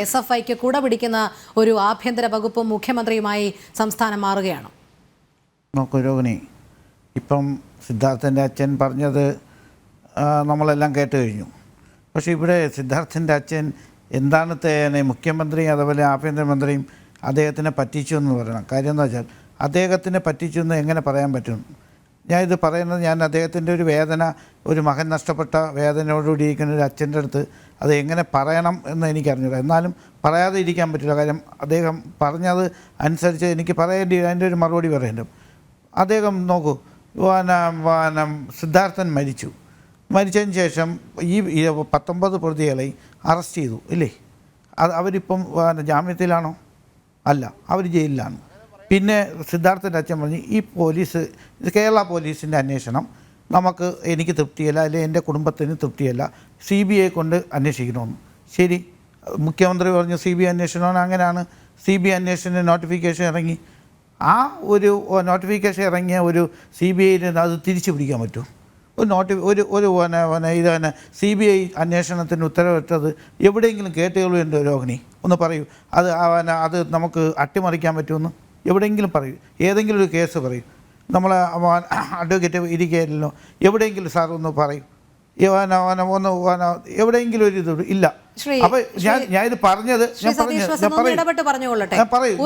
S F ഐക്ക് കുട പിടിക്കുന്ന ഒരു ആഭ്യന്തര വകുപ്പും മുഖ്യമന്ത്രിയുമായി സംസ്ഥാനം മാറുകയാണ്. നോക്കൂ രോഹിണി ഇപ്പം സിദ്ധാർത്ഥന്റെ അച്ഛൻ പറഞ്ഞത് നമ്മളെല്ലാം കേട്ട് കഴിഞ്ഞു. പക്ഷേ ഇവിടെ സിദ്ധാർത്ഥന്റെ അച്ഛൻ എന്താണ് തേനെ മുഖ്യമന്ത്രിയും അതുപോലെ ആഭ്യന്തരമന്ത്രിയും അദ്ദേഹത്തിനെ പറ്റിച്ചു എന്ന് പറയണം. കാര്യം എന്ന് വെച്ചാൽ അദ്ദേഹത്തിനെ പറ്റിച്ചു എന്ന് എങ്ങനെ പറയാൻ പറ്റും? ഞാൻ ഇത് പറയുന്നത് ഞാൻ അദ്ദേഹത്തിന്റെ ഒരു വേദന ഒരു മകൻ നഷ്ടപ്പെട്ട വേദനയോടുകൂടി ഇരിക്കുന്ന ഒരു അച്ഛന്റെ അടുത്ത് അത് എങ്ങനെ പറയണം എന്ന് എനിക്കറിഞ്ഞില്ല എന്നാലും പറയാതെ ഇരിക്കാൻ പറ്റില്ല. കാര്യം അദ്ദേഹം പറഞ്ഞത് അനുസരിച്ച് എനിക്ക് പറയേണ്ടി അതിന്റെ ഒരു മറുപടി പറയേണ്ടത് അദ്ദേഹം നോക്കൂ വന സിദ്ധാർത്ഥൻ മരിച്ചു. മരിച്ചതിന് ശേഷം ഈ പത്തൊമ്പത് പ്രതികളെ അറസ്റ്റ് ചെയ്തു ഇല്ലേ? അത് അവരിപ്പം ജാമ്യത്തിലാണോ? അല്ല അവർ ജയിലിലാണ്. പിന്നെ സിദ്ധാർത്ഥന്റെ അച്ഛൻ പറഞ്ഞു ഈ പോലീസ് ഇത് കേരള പോലീസിന്റെ അന്വേഷണം. നമുക്ക് എനിക്ക് തൃപ്തിയല്ല അല്ലെങ്കിൽ എന്റെ കുടുംബത്തിന് തൃപ്തിയല്ല. സി ബി ഐ കൊണ്ട് അന്വേഷിക്കണമെന്ന്. ശരി. മുഖ്യമന്ത്രി പറഞ്ഞു സി ബി ഐ അന്വേഷണമാണ്. അങ്ങനെയാണ്. സി ബി ഐ അന്വേഷണ നോട്ടിഫിക്കേഷൻ ഇറങ്ങി. ആ ഒരു നോട്ടിഫിക്കേഷൻ ഇറങ്ങിയ ഒരു സി ബി ഐയിൽ അത് തിരിച്ചു പിടിക്കാൻ പറ്റും ഒരു നോട്ടി ഒരു ഒരു പിന്നെ ഇത് തന്നെ സി ബി ഐ അന്വേഷണത്തിന് ഉത്തരവിട്ടത് എവിടെയെങ്കിലും കേട്ടുകളുണ്ട് രോഹിണി. ഒന്ന് പറയൂ. അത് അത് നമുക്ക് അട്ടിമറിക്കാൻ പറ്റുമെന്ന്? എവിടെയെങ്കിലും പറയും. ഏതെങ്കിലും ഒരു കേസ് പറയും. നമ്മൾ അഡ്വക്കേറ്റ് ഇരിക്കുകയല്ലോ എവിടെയെങ്കിലും സാർ ഒന്ന് പറയൂ. ഒന്ന് എവിടെയെങ്കിലും ഒരു ഇത് ഇല്ല. അപ്പൊ അപ്പോൾ ഞാൻ ഞാൻ ഇത് പറഞ്ഞത് ഞാൻ പറഞ്ഞു ഞാൻ ഒന്ന് പറയും. ഇടപെട്ട് പറഞ്ഞുകൊള്ളട്ടെ.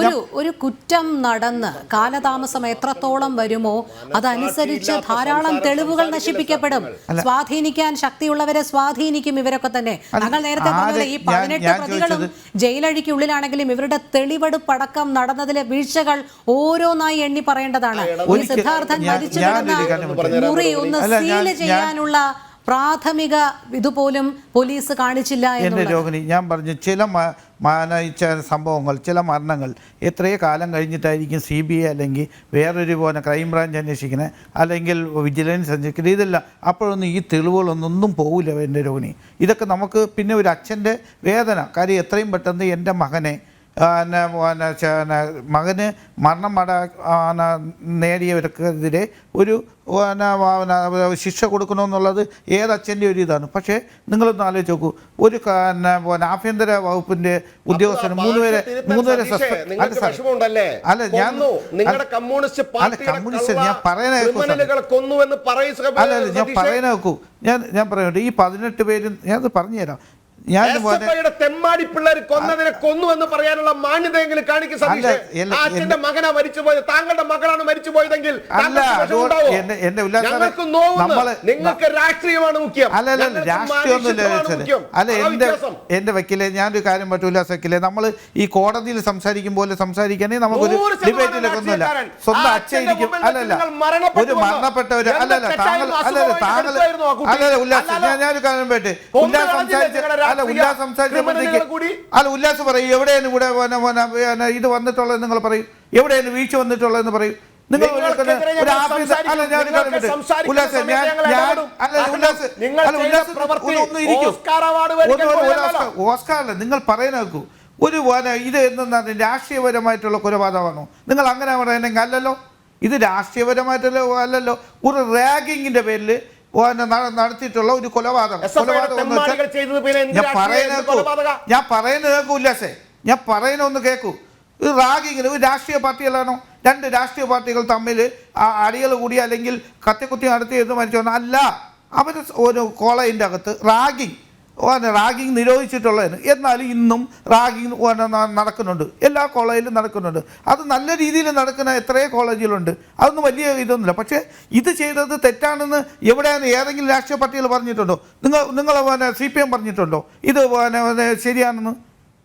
ഒരു ഒരു കുറ്റം നടന്ന് കാലതാമസം എത്രത്തോളം വരുമോ അതനുസരിച്ച് ധാരാളം തെളിവുകൾ നശിപ്പിക്കപ്പെടും. സ്വാധീനിക്കാൻ ശക്തിയുള്ളവരെ സ്വാധീനിക്കും ഇവരൊക്കെ തന്നെ. ഞങ്ങൾ നേരത്തെ പറഞ്ഞത് ഈ പതിനെട്ട് പ്രതികളും ജയിലഴിക്കുള്ളിലാണെങ്കിലും ഇവരുടെ തെളിവെടുപ്പടക്കം നടന്നതിലെ വീഴ്ചകൾ ഓരോന്നായി എണ്ണി പറയേണ്ടതാണ്. ഈ സിദ്ധാർത്ഥൻ മരിച്ചു കിടന്ന മുറി ഒന്ന് സീൽ ചെയ്യാനുള്ള പ്രാഥമിക ഇതുപോലും പോലീസ് കാണിച്ചില്ല എന്റെ രോഹിണി ഞാൻ പറഞ്ഞു ചില മാനയിച്ച സംഭവങ്ങൾ ചില മരണങ്ങൾ എത്രയോ കാലം കഴിഞ്ഞിട്ടായിരിക്കും സി ബി ഐ അല്ലെങ്കിൽ വേറൊരു പോലെ ക്രൈംബ്രാഞ്ച് അന്വേഷിക്കുന്നത് അല്ലെങ്കിൽ വിജിലൻസ് അന്വേഷിക്കുന്നത് ഇതല്ല. അപ്പോഴൊന്നും ഈ തെളിവുകളൊന്നും പോകില്ല എന്റെ രോഹിണി. ഇതൊക്കെ നമുക്ക് പിന്നെ ഒരു അച്ഛന്റെ വേദന. കാര്യം എത്രയും പെട്ടെന്ന് എന്റെ മകനെ പിന്നെ മകന് മരണം അട നേടിയവർക്കെതിരെ ഒരു ശിക്ഷ കൊടുക്കണമെന്നുള്ളത് ഏതച്ഛന്റെ ഒരു ഇതാണ്. പക്ഷേ നിങ്ങളൊന്ന് ആലോചിച്ച് നോക്കൂ. ഒരു ആഭ്യന്തര വകുപ്പിന്റെ ഉദ്യോഗസ്ഥന് മൂന്ന് പേരെ മൂന്ന് പേരെ സസ്പെൻഡ് അല്ല ഞാൻ. നിങ്ങളുടെ കമ്മ്യൂണിസ്റ്റ് കമ്മ്യൂണിസ്റ്റ് ഞാൻ പറയുന്നത് കേൾക്കൂ കൊന്നു എന്ന് അല്ല അല്ല ഞാൻ. പറയുന്നത് ഞാൻ ഞാൻ പറയട്ടെ ഈ പതിനെട്ട് പേരും ഞാൻ പറഞ്ഞുതരാം. ഞാൻ തെമ്മാടി പിള്ളേർ കൊന്നതിനെ കൊന്നു എന്ന് പറയാനുള്ള മാന്യതയെങ്കിലും കാണിക്കും അച്ഛന്റെ എന്റെ- മരിച്ചു പോയത് താങ്കളുടെ മകളാണ് ഉല്ലാസ് സാറേ, ഞങ്ങൾക്ക് നോവുന്നു. നിങ്ങൾക്ക് രാഷ്ട്രീയമാണ് മുഖ്യം. അല്ല അല്ല മനുഷ്യത്വമാണ് അല്ല എന്റെ എന്റെ വക്കീലെ ഞാനൊരു കാര്യം പറ്റൂല സക്കിലെ നമ്മൾ ഈ കോടതിയിൽ സംസാരിക്കും പോലെ സംസാരിക്കാനേ നമുക്കൊരു ഡിബേറ്റിലൊക്കെ ഒന്നുമില്ല. സ്വന്തം മുമ്പിൽ അല്ലല്ല നിങ്ങൾ മരണപ്പെട്ടു ഒരു അല്ലല്ല താങ്കൾ അല്ലല്ല താങ്കൾ? അല്ലല്ല ഉല്ലാസ് ഞാൻ ഞാനൊരു കാര്യം പറ്റേ ഉല്ലാസ് സംസാരിച്ചു അല്ല ഉല്ലാസ് സംസാരിച്ചപ്പോഴത്തേക്ക് അല്ല ഉല്ലാസ് പറയും എവിടെയാണ് ഇവിടെ ഇത് വന്നിട്ടുള്ളത് നിങ്ങൾ പറയും. എവിടെയാണ് വീഴ്ച വന്നിട്ടുള്ളതെന്ന് പറയും. നിങ്ങൾ ഓസ്കാറല്ല നിങ്ങൾ പറയുന്ന ഒരു ഇത് എന്താണ് രാഷ്ട്രീയപരമായിട്ടുള്ള കൊലപാതകമാണോ? നിങ്ങൾ അങ്ങനെ പറയുന്നെങ്കിൽ അല്ലല്ലോ. ഇത് രാഷ്ട്രീയപരമായിട്ടുള്ള അല്ലല്ലോ. ഒരു റാഗിങ്ങിന്റെ പേരിൽ നടത്തിയിട്ടുള്ള ഒരു കൊലപാതകം. കൊലപാതകം ഞാൻ പറയുന്ന? ഞാൻ പറയുന്നത് കേൾക്കൂ ഉല്ലാസേ. ഞാൻ പറയുന്ന ഒന്ന് കേൾക്കൂ ഒരു റാഗിങ്ങിന് ഒരു രാഷ്ട്രീയ പാർട്ടികളാണോ? രണ്ട് രാഷ്ട്രീയ പാർട്ടികൾ തമ്മിൽ അടികൾ കൂടി അല്ലെങ്കിൽ കത്തിക്കുത്തി നടത്തി എന്ന് മരിച്ചു? അല്ല. അവർ ഒരു കോളേജിന്റെ അകത്ത് റാഗിങ്. റാഗിങ് നിരോധിച്ചിട്ടുള്ളതിന്. എന്നാൽ ഇന്നും റാഗിങ് നടക്കുന്നുണ്ട്. എല്ലാ കോളേജിലും നടക്കുന്നുണ്ട്. അത് നല്ല രീതിയിൽ നടക്കുന്ന എത്രയോ കോളേജിലുണ്ട് അതൊന്നും വലിയ ഇതൊന്നുമില്ല. പക്ഷേ ഇത് ചെയ്തത് തെറ്റാണെന്ന് എവിടെയാണ് ഏതെങ്കിലും രാഷ്ട്രീയ പാർട്ടികൾ പറഞ്ഞിട്ടുണ്ടോ? നിങ്ങൾ നിങ്ങൾ പിന്നെ സി പി എം പറഞ്ഞിട്ടുണ്ടോ? ഇത് പിന്നെ ശരിയാണെന്ന്?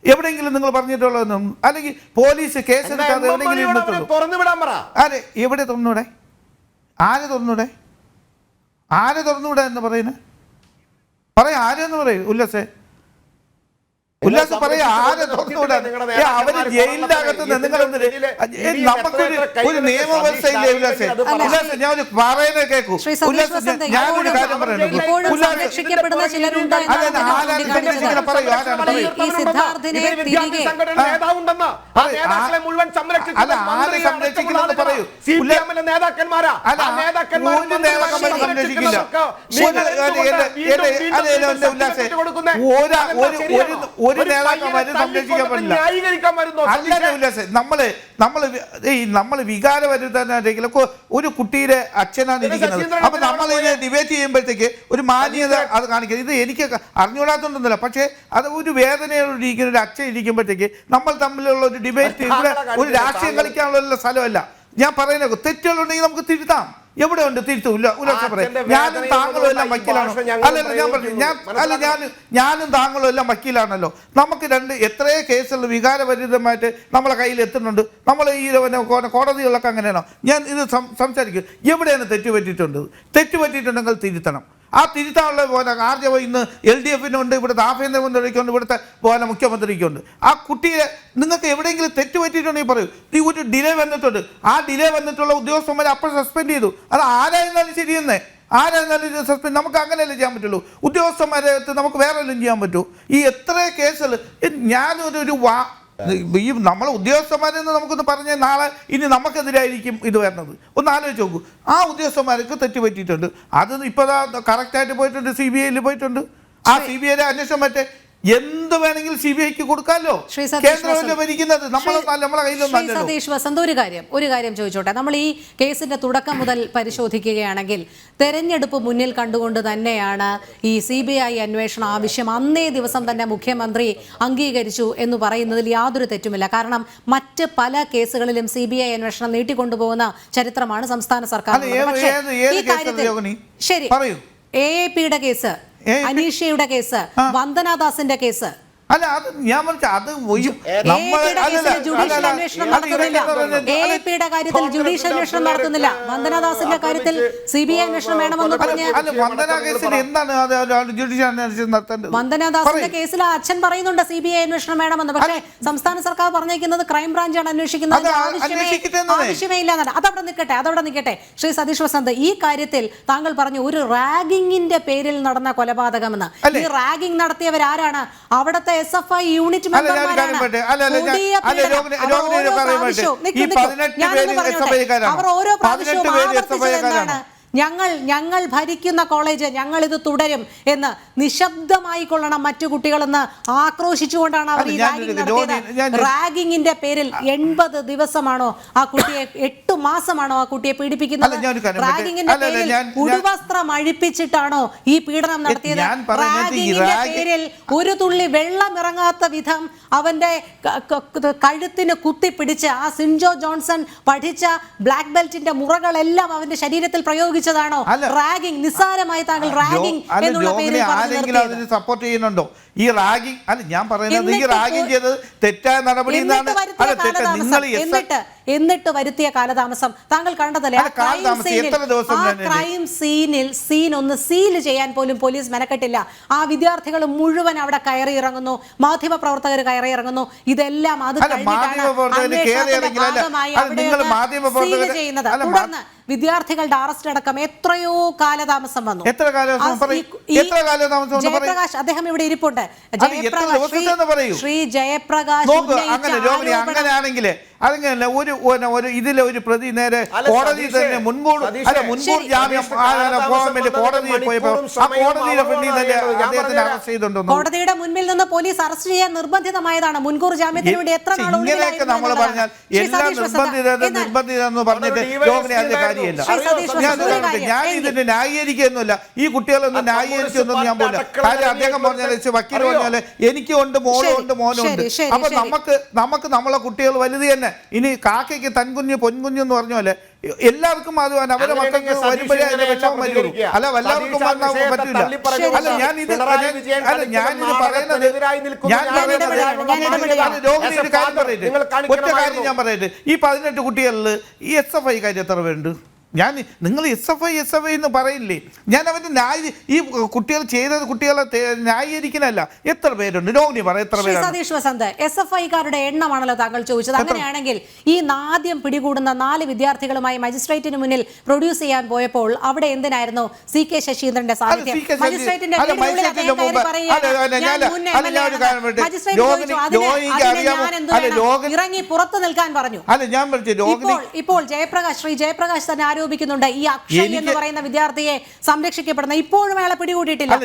എവിടെയെങ്കിലും നിങ്ങൾ പറഞ്ഞിട്ടുള്ളതെന്നും? അല്ലെങ്കിൽ പോലീസ് കേസ് കേസെടുക്കാതെ എം എം എവിടെയെങ്കിലും മണിയോട് അവരെ ഇരുന്നിട്ടുള്ളൂ തുറന്നു വിടാൻ പറ. ആരെ? എവിടെ തുറന്നൂടെ ആര് തുറന്നൂടെ ആര് തുറന്നൂടെ എന്ന് പറയുന്നത്? പറയാ ആരെന്ന് പറയും? ഉല്ലാസേ. ഉല്ലാസ് പറയാ ആരെ നിങ്ങളുടെ അവർ ജയിലിന്റെ അകത്ത് നിങ്ങൾ നമുക്കൊരു ഒരു നിയമവ്യവസ്ഥയില്ലേ ഉല്ലാസ് ഉല്ലാസ് ഞാൻ ഒരു പറയുന്നത് കേൾക്കൂ ഉല്ലാസ് ഞാൻ- ഒരു കാര്യം പറയുന്നു ഇപ്പോഴും ഉല്ലാസ് സംരക്ഷിക്കപ്പെടുന്ന ചിലരുണ്ട് എന്നാണ് അല്ല, അദ്ദേഹം ആരാണ് ചൂണ്ടിക്കാണിച്ചത്. സംരക്ഷിക്കുന്നത്? പറയൂ, ആരാണ്? പറയൂ. ഈ സിദ്ധാർത്ഥിനെ ഇതിൽ വിദ്യാർത്ഥി തിരികെ സംഘടനയുടെ ആ. നേതാവുണ്ടെന്ന് ആ നേതാക്കളെ ആ- മുഴുവൻ സംരക്ഷിക്കുന്ന അല്ല, ആരെ മന്ത്രിയെ സംരക്ഷിക്കുന്നത് അടക്കമുള്ള പറയൂ. ആളുകളാ. സി പി ഉല്ല- എമ്മിലെ നേതാക്കന്മാരാ ഒരു നേതാക്കന്മാരെ സംരക്ഷിക്കാൻ പറ്റില്ല. നമ്മൾ നമ്മൾ ഈ നമ്മൾ വികാരപരിതനാണെങ്കിൽ ഒരു കുട്ടിയുടെ അച്ഛനാണ് ഇരിക്കുന്നത് അപ്പൊ നമ്മൾ ഇതിനെ ഡിബേറ്റ് ചെയ്യുമ്പോഴത്തേക്ക് ഒരു മാന്യത അത് കാണിക്കുന്നത്. ഇത് എനിക്ക് അറിഞ്ഞുകൂടാത്തൊന്നുമില്ല പക്ഷേ അത് ഒരു വേദനയോടിരിക്കുന്ന ഒരു അച്ഛൻ ഇരിക്കുമ്പോഴത്തേക്ക് നമ്മൾ തമ്മിലുള്ള ഒരു ഡിബേറ്റ് ഒരു രാഷ്ട്രീയം കളിക്കാനുള്ള സ്ഥലമല്ല. ഞാൻ പറയുന്നത് തെറ്റുകളുണ്ടെങ്കിൽ നമുക്ക് തിരുത്താം. എവിടെ ഉണ്ട് അച്ഛന്റെ ഞാനും താങ്കളും എല്ലാം അല്ല വക്കീലാണ്. അല്ലല്ല ഞാൻ പറഞ്ഞു ഞാൻ അല്ല ഞാൻ ഞാനും താങ്കളും എല്ലാം വക്കീലാണല്ലോ. നമുക്ക് രണ്ട് എത്രയോ കേസുകൾ വികാരപരിതമായിട്ട് നമ്മളെ കയ്യിൽ എത്തുന്നുണ്ട്. നമ്മൾ ഈ കോടതികളൊക്കെ അങ്ങനെയാണോ? ഞാൻ ഇത് സംസാരിക്കും. എവിടെയാണ് തെറ്റുപറ്റിയിട്ടുണ്ട്? തെറ്റുപറ്റിയിട്ടുണ്ടെങ്കിൽ തിരുത്തണം. ആ തിരുത്താനുള്ള പോലെ ആർജവം ഇന്ന് എൽ ഡി എഫിനുണ്ട് ഇവിടുത്തെ ആഭ്യന്തരമന്ത്രിക്കുണ്ട് ഇവിടുത്തെ പോലെ മുഖ്യമന്ത്രിക്കുണ്ട്. ആ കുട്ടിയെ നിങ്ങൾക്ക് എവിടെയെങ്കിലും തെറ്റ് പറ്റിയിട്ടുണ്ടെങ്കിൽ പറയൂ. ഈ ഒരു ഡിലേ വന്നിട്ടുണ്ട്. ആ ഡിലേ വന്നിട്ടുള്ള ഉദ്യോഗസ്ഥന്മാരെ അപ്പോൾ സസ്പെൻഡ് ചെയ്തു. അത് ആരായിരുന്നാലും ശരിയെന്നേ ആരായിരുന്നാലും സസ്പെൻഡ് നമുക്ക് അങ്ങനെയല്ലേ ചെയ്യാൻ പറ്റുള്ളൂ? ഉദ്യോഗസ്ഥന്മാരെ നമുക്ക് വേറെ എല്ലാം ചെയ്യാൻ പറ്റൂ. ഈ എത്ര കേസുകൾ ഞാനൊരു ഒരു വാ ഈ നമ്മൾ ഉദ്യോഗസ്ഥന്മാരിൽ നിന്ന് നമുക്കൊന്ന് പറഞ്ഞ നാളെ ഇനി നമുക്കെതിരായിരിക്കും ഇത് വരുന്നത് ഒന്ന് ആലോചിച്ച് നോക്കൂ. ആ ഉദ്യോഗസ്ഥന്മാർക്ക് തെറ്റ് പറ്റിയിട്ടുണ്ട്. അത് ഇപ്പോൾ കറക്റ്റായിട്ട് പോയിട്ടുണ്ട് സി ബി ഐയിൽ പോയിട്ടുണ്ട്. ആ സി ബി ഐയുടെ അന്വേഷണം മറ്റേ എന്ത് വേണമെങ്കിലും സി ബി ഐക്ക് കൊടുക്കാമല്ലോ കേന്ദ്രമല്ലേ. ഭരിക്കുന്നത്. നമ്മളെ കയ്യിലൊന്നും സതീഷ് വസന്ത് ഒരു കാര്യം ഒരു കാര്യം ചോദിച്ചോട്ടെ. നമ്മൾ ഈ കേസിന്റെ തുടക്കം മുതൽ പരിശോധിക്കുകയാണെങ്കിൽ തെരഞ്ഞെടുപ്പ് മുന്നിൽ കണ്ടുകൊണ്ട് തന്നെയാണ് ഈ സി ബി ഐ അന്വേഷണ ആവശ്യം. അന്നേ ദിവസം തന്നെ മുഖ്യമന്ത്രി അംഗീകരിച്ചു എന്ന് പറയുന്നതിൽ യാതൊരു തെറ്റുമില്ല. കാരണം മറ്റ് പല കേസുകളിലും സി ബി ഐ അന്വേഷണം നീട്ടിക്കൊണ്ടുപോകുന്ന ചരിത്രമാണ് സംസ്ഥാന സർക്കാർ ശരി. എ എ പിയുടെ കേസ് അനീഷയുടെ കേസ് വന്ദനാദാസിന്റെ കേസ്. അല്ല അത് ഞാൻ പറഞ്ഞ അത് കാര്യത്തിൽ ജുഡീഷ്യൽ അന്വേഷണം നടത്തുന്നില്ല. വന്ദനാദാസിന്റെ കാര്യത്തിൽ സി ബി ഐ അന്വേഷണം വേണമെന്ന് പറഞ്ഞ് കേസിൽ വന്ദനാദാസിന്റെ അച്ഛൻ പറയുന്നുണ്ട് സി ബി ഐ അന്വേഷണം വേണമെന്ന്. പക്ഷേ സംസ്ഥാന സർക്കാർ പറഞ്ഞേക്കുന്നത് ക്രൈംബ്രാഞ്ചാണ് അന്വേഷിക്കുന്നത് അത് ആവശ്യമേ. ഇല്ല എന്നാണ്. അതവിടെ നിൽക്കട്ടെ അതവിടെ നിൽക്കട്ടെ. ശ്രീ സതീഷ് വസന്ത് ഈ കാര്യത്തിൽ താങ്കൾ പറഞ്ഞു ഒരു റാഗിങ്ങിന്റെ പേരിൽ നടന്ന കൊലപാതകമെന്ന്. എന്ന് ഈ റാഗിംഗ് നടത്തിയവരാരാണ്? അവിടുത്തെ എസ് എഫ് ഐ യൂണിറ്റ് മെമ്പർമാരാണ്. അവർ ഓരോ പ്രാവശ്യവും- ഈ 18 ഞാനൊന്ന് പേര് അവർ ഓരോ 18 ആവർത്തിച്ചത് എന്താണ്? ഞങ്ങൾ ഞങ്ങൾ ഭരിക്കുന്ന കോളേജ് ഞങ്ങൾ ഇത് തുടരും എന്ന് നിശബ്ദമായി കൊള്ളണം മറ്റു കുട്ടികളെന്ന് ആക്രോശിച്ചുകൊണ്ടാണ് അവർ ഈ റാഗിംഗ് നടത്തിയത്. റാഗിങ്ങിന്റെ പേരിൽ എൺപത് ദിവസമാണോ ആ കുട്ടിയെ എട്ട് മാസമാണോ ആ കുട്ടിയെ പീഡിപ്പിക്കുന്നത്. റാഗിങ്ങിന്റെ പേരിൽ ഉടുവസ്ത്രം അഴിപ്പിച്ചിട്ടാണോ ഈ പീഡനം നടത്തിയത്? റാഗിങ്ങിന്റെ പേരിൽ ഒരു തുള്ളി വെള്ളം ഇറങ്ങാത്ത വിധം അവന്റെ കഴുത്തിന് കുത്തിപ്പിടിച്ച് ആ സിൻജോ ജോൺസൺ പഠിച്ച ബ്ലാക്ക് ബെൽറ്റിന്റെ മുറകളെല്ലാം അവന്റെ ശരീരത്തിൽ പ്രയോഗിച്ചതാണോ അല്ല. റാഗിംഗ് നിസ്സാരമായി താങ്കൾ റാഗിംഗ് എന്നുള്ള പേരിൽ ആരെങ്കിലും അതിന് സപ്പോർട്ട് ചെയ്യുന്നുണ്ടോ? ഈ റാഗിംഗ് അല്ല ഞാൻ പറയുന്നത് ഈ റാഗിംഗ് ചെയ്തത് തെറ്റായ നടപടി എന്നാണ്. അല്ല തെറ്റ നിങ്ങൾ എന്നിട്ട് വരുത്തിയ കാലതാമസം. താങ്കൾ കണ്ടതല്ലേ? ആ ക്രൈം സീനിൽ സീൻ ഒന്ന് സീൽ ചെയ്യാൻ പോലും പോലീസ് മെനക്കെട്ടില്ല. ആ വിദ്യാർത്ഥികൾ മുഴുവൻ അവിടെ കയറി ഇറങ്ങുന്നു. മാധ്യമ പ്രവർത്തകർ കയറി ഇറങ്ങുന്നു. ഇതെല്ലാം അത് കഴിഞ്ഞിട്ടാണ് ചെയ്യുന്നത്. തുടർന്ന് വിദ്യാർത്ഥികളുടെ അറസ്റ്റ് അടക്കം എത്രയോ കാലതാമസം വന്നു. എത്ര കാലതാമസം ജയപ്രകാശ് അദ്ദേഹം ഇവിടെ ഇരിപ്പുണ്ട്. ജയപ്രകാശ് ശ്രീ- ജയപ്രകാശ് അങ്ങനെയാണെങ്കിൽ അതങ്ങനെയല്ല ഒരു ഒരു- ഇതിലെ ഒരു പ്രതി നേരെ കോടതി തന്നെ മുൻകൂർ അല്ല മുൻകൂർ. ജാമ്യം പോകാൻ വേണ്ടി കോടതിയിൽ പോയപ്പോ ആ കോടതിയിലെ കോടതിയുടെ ഫ്രണ്ടിൽ തന്നെ. അദ്ദേഹത്തിന് അറസ്റ്റ് ചെയ്തിട്ടുണ്ടോ കോടതിയുടെ മുൻപിൽ നിന്ന് പോലീസ് അറസ്റ്റ് ചെയ്യാൻ നിർബന്ധിതമായതാണ്. മുൻകൂർ ജാമ്യത്തിന് വേണ്ടി എത്ര ഇങ്ങനെയൊക്കെ നമ്മൾ പറഞ്ഞാൽ എല്ലാം നിർബന്ധിത നിർബന്ധിത എന്ന് പറഞ്ഞിട്ട് രോഗിനെ അതിന്റെ കാര്യമില്ല. ഞാൻ ഇതിന്റെ ന്യായീകരിക്കുകയൊന്നുമില്ല ഈ കുട്ടികളൊന്നും ന്യായീകരിച്ചൊന്നും ഞാൻ പോലെ കാര്യം അദ്ദേഹം പറഞ്ഞാൽ വക്കീൽ? പറഞ്ഞാൽ എനിക്കും ഉണ്ട് മോനും ഉണ്ട് മോനും ഉണ്ട് അപ്പൊ നമുക്ക് നമുക്ക് നമ്മളെ കുട്ടികൾ വലുത് തന്നെ ഇനി കാക്കയ്ക്ക് തൻകുഞ്ഞ് പൊൻകുഞ്ഞ് എന്ന് പറഞ്ഞ പോലെ എല്ലാവർക്കും അത് അവരെ മക്കൾക്ക് വരുമ്പോഴേ അതിന്റെ വിഷമം വരുള്ളൂ. അല്ല എല്ലാവർക്കും പറ്റില്ല അല്ല ഞാൻ ഇത് അല്ല ഞാൻ ഇത് പറയുന്നത് ഞാൻ പറയുന്നത്. രോഹിണി ഒരു കാര്യം പറയട്ടെ. ഒറ്റ കാര്യം ഞാൻ പറയട്ടെ. ഈ പതിനെട്ട് കുട്ടികളിൽ ഈ എസ് എഫ് ഐ കാര്യം എത്ര പേരുണ്ട്? ഞാൻ നിങ്ങൾ S F I S F I എന്ന് പറയില്ലേ? ഞാൻ അവന്റെ ന്യായ ഈ കുട്ടികൾ ചെയ്തത് കുട്ടികളെ ന്യായീകരിക്കണല്ല എത്ര പേരുണ്ട്? രോഹിണി പറ എത്ര സതീഷ് വസന്ത് എസ് എഫ് ഐക്കാരുടെ എണ്ണമാണല്ലോ താങ്കൾ ചോദിച്ചത്. അങ്ങനെയാണെങ്കിൽ ഈ നാദ്യം പിടികൂടുന്ന നാല് വിദ്യാർത്ഥികളുമായി മജിസ്ട്രേറ്റിന് മുന്നിൽ പ്രൊഡ്യൂസ് ചെയ്യാൻ പോയപ്പോൾ അവിടെ എന്തിനായിരുന്നു സി കെ ശശീന്ദ്രന്റെ സാന്നിധ്യം? മജിസ്ട്രേറ്റിന്റെ? ഇറങ്ങി പുറത്തു നിൽക്കാൻ പറഞ്ഞു. ഇപ്പോൾ ഇപ്പോൾ ജയപ്രകാശ് ശ്രീ ജയപ്രകാശ് തന്നെ ആരോപിച്ചു ആരോപിക്കുന്നുണ്ട്. ഈ അക്ഷയ് എന്ന് പറയുന്ന വിദ്യാർത്ഥിയെ സംരക്ഷിക്കപ്പെടുന്ന ഇപ്പോഴും അയാളെ പിടികൂടിയിട്ടില്ല.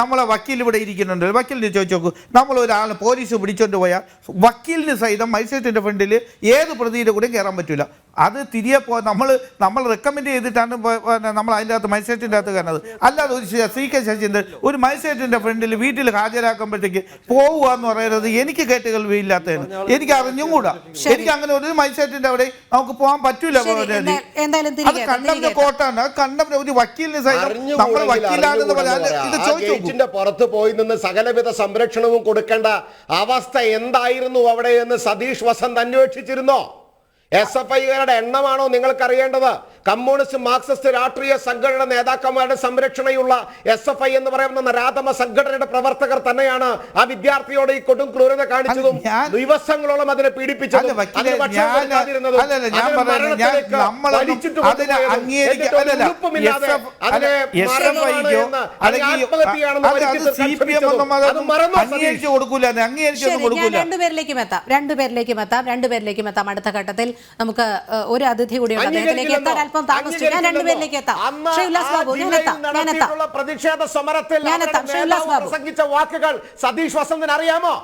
നമ്മളെ വക്കീൽ ഇവിടെ ഇരിക്കുന്നുണ്ട്. വക്കീലിന് ചോദിച്ചു നോക്കൂ. നമ്മൾ ഒരാളെ പോലീസ് പിടിച്ചോണ്ട് പോയാൽ വക്കീലിന് സഹിതം മജിസ്ട്രേറ്റിന്റെ ഫ്രണ്ടിൽ ഏത് പ്രതിയുടെ കൂടെ കയറാൻ പറ്റൂല. അത് തിരികെ പോ നമ്മൾ നമ്മൾ റെക്കമെൻഡ് ചെയ്തിട്ടാണ് നമ്മൾ അതിന്റെ അകത്ത് മജിസ്ട്രേറ്റിന്റെ അകത്ത് കയറുന്നത്. അല്ലാതെ ഒരു സി കെ ശശീന്ദ്രൻ ഒരു മജിസ്ട്രേറ്റിന്റെ ഫ്രണ്ടിൽ വീട്ടിൽ ഹാജരാക്കുമ്പോഴത്തേക്ക് പോവുക എന്ന് പറയുന്നത് എനിക്ക് കേട്ടുകേൾവിയില്ലാത്തതാണ് എനിക്ക് അറിഞ്ഞും കൂടാ. എനിക്ക് അങ്ങനെ ഒരു മജിസ്ട്രേറ്റിന്റെ അവിടെ നമുക്ക് പോകാൻ പറ്റൂല അത് തിരികെ കോട്ടാണ്. അത് കണ്ടം ഒരു വക്കീലിന് സഹിതം നമ്മൾ വക്കീലാണെന്ന് പറഞ്ഞാൽ ഇത് ചോദിച്ചു പുറത്ത് പോയി നിന്ന് സകലവിധ സംരക്ഷണവും കൊടുക്കേണ്ട അവസ്ഥ എന്തായിരുന്നു അവിടെ എന്ന് സതീഷ് വസന്ത് അന്വേഷിച്ചിരുന്നോ? എസ് എഫ് ഐക്കാരുടെ എണ്ണമാണോ നിങ്ങൾക്ക് അറിയേണ്ടത് കമ്മ്യൂണിസ്റ്റ് മാർക്സിസ്റ്റ് രാഷ്ട്രീയ സംഘടന നേതാക്കന്മാരുടെ സംരക്ഷണയുള്ള എസ് എഫ് ഐ എന്ന് പറയുന്ന നരാധമ സംഘടനയുടെ പ്രവർത്തകർ തന്നെയാണ് ആ വിദ്യാർത്ഥിയോട് ഈ കൊടും ക്രൂരത കാണിച്ചതും ദിവസങ്ങളോളം അതിനെ പീഡിപ്പിച്ചതും. രണ്ടുപേരിലേക്കും എത്താം. രണ്ടുപേരിലേക്കും എത്താം. രണ്ടുപേരിലേക്കും എത്താം. അടുത്ത ഘട്ടത്തിൽ നമുക്ക് ഒരു അതിഥി കൂടിയുണ്ട് അദ്ദേഹത്തിലേക്ക് എത്താൻ അല്പം താമസിച്ചു. ഞാൻ രണ്ടുപേരിലേക്ക് എത്താം ശ്രീ ഉല്ലാസ് ബാബു ഞാൻ എത്താം ഞാൻ എത്താം പ്രതിഷേധ സമരത്തിൽ ഞാൻ എത്താം. ശ്രീ ഉല്ലാസ് ബാബു. പ്രസംഗിച്ച വാക്കുകൾ സതീഷ് വസന്തിന് അറിയാമോ?